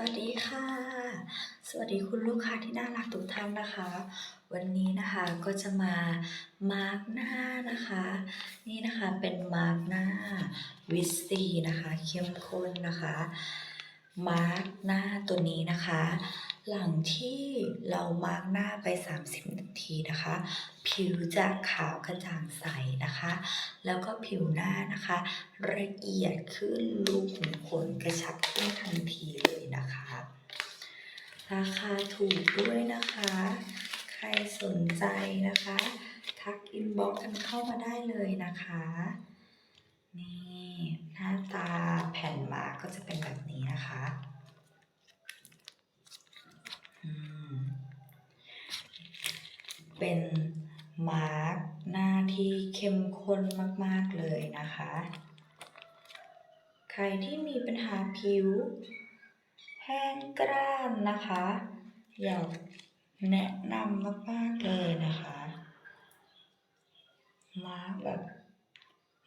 วัสดีค่ะ สวัสดีคุณลูกค้าที่น่ารักทุกท่านนะคะ วันนี้นะคะก็จะมามาร์กหน้านะคะ นี่นะคะเป็นมาร์กหน้าวิสซีนะคะเข้มข้นนะคะ มาร์กหน้าตัวนี้นะคะ หลังที่เรามาร์กหน้าไป 30 นาทีนะคะ ผิวจะขาวกระจ่างใสนะคะ แล้วก็ผิวหน้านะคะ ละเอียดขึ้นรูขุมขนกระชับขึ้นทันทีเลยนะคะ ราคาถูกด้วยนะคะ ใครสนใจนะคะ ทักอินบ็อกซ์กันเข้ามาได้เลยนะคะ นี่ หน้าตาแผ่นมาร์กก็จะเป็นแบบนี้นะคะอืม เป็นมาร์กหน้าที่เข้มข้นมาก ๆ เลยนะคะ ใครที่มีปัญหาผิว แห้งกร้านนะคะอยากแนะนำมาก ๆ เลยนะคะ มาร์กแบบ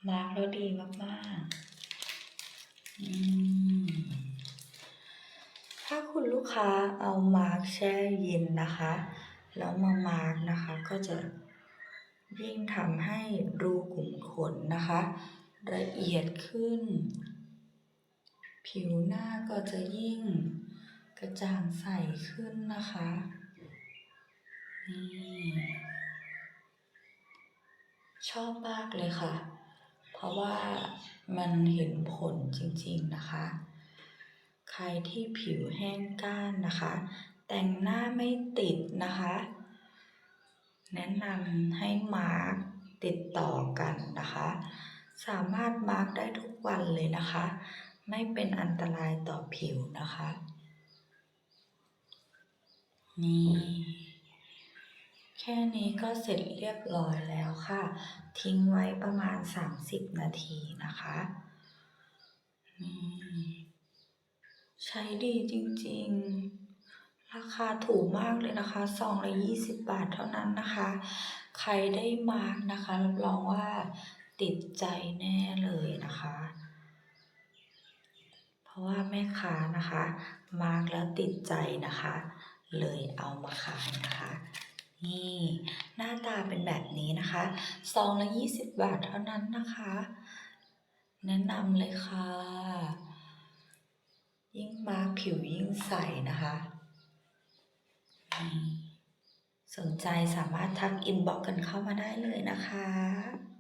มาร์กแล้วดีมากๆถ้าคุณลูกค้าเอามาร์กแช่เย็นนะคะ แล้วมามาร์กนะคะ ก็จะยิ่งทำให้รูขุมขนนะคะ ละเอียดขึ้น ผิวหน้าก็จะยิ่งกระจ่างใสขึ้นนะคะนี่ชอบมากเลยค่ะ เพราะว่ามันเห็นผลจริงๆนะคะ ใครที่ผิวแห้งก้านนะคะ แต่งหน้าไม่ติดนะคะ แนะนำให้มาร์กติดต่อกันนะคะ สามารถมาร์กได้ทุกวันเลยนะคะ ไม่เป็นอันตรายต่อผิวนะคะ นี่ แค่นี้ก็เสร็จเรียบร้อยแล้วค่ะ ทิ้งไว้ประมาณ 30 นาทีนะคะนี่ใช้ดีจริง ๆ ราคาถูกมากเลยนะคะซองละ20บบาทเท่านั้นนะคะ ใครได้มาร์กนะคะรับรองว่าติดใจแน่เลยนะคะ เพราะว่าแม่ค้านะคะ มาร์กแล้วติดใจนะคะ เลยเอามาขายนะคะนี่หน้าตาเป็นแบบนี้นะคะซองละ20บบาทเท่านั้นนะคะ แนะนำเลยค่ะ ยิ่งมาผิวยิ่งใสนะคะ สนใจสามารถทักอินบ็อกกันเข้ามาได้เลยนะคะ